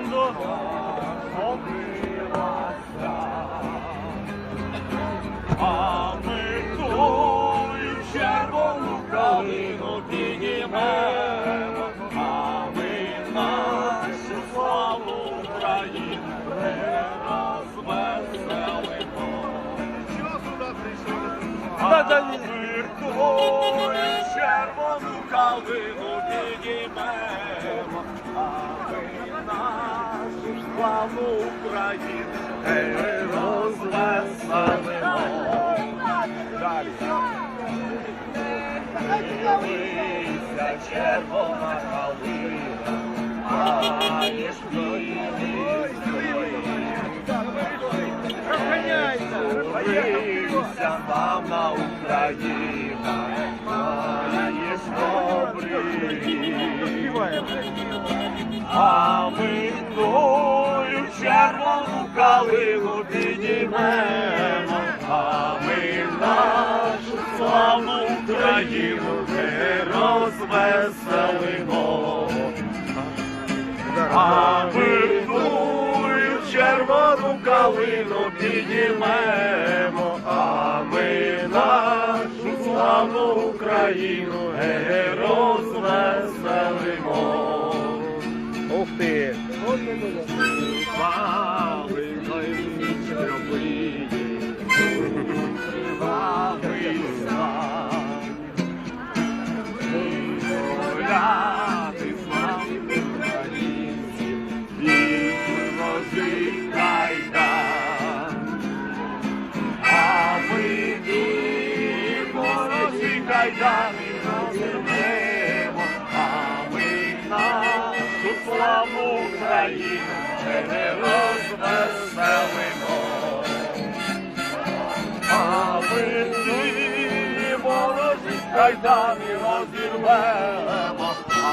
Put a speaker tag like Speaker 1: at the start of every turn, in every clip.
Speaker 1: секунду. А ми тую червону калину піднімемо, а ми нашу славу Україну не розвеселимо. А червону калину славу Україну розвеселимо. Далі. Дивися, червона калина, маєш Дивися, мама Україна, маєш добрий. А ми червону калину піднімемо, а ми нашу славну Україну не розвеселимо. А ми тую червону калину піднімемо, а ми нашу славну Україну не розвеселимо. Ти! Кайдани розірвемо, Слава Україну, чи не розвеселимо, а ми ворожі кайдани розірвемо, а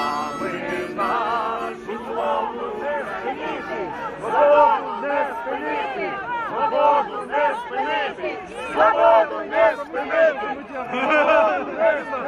Speaker 1: ми нашу свободу не спиніти, свободу не спинити, свободу не спинити, свободу не спинити, свободу не спинити.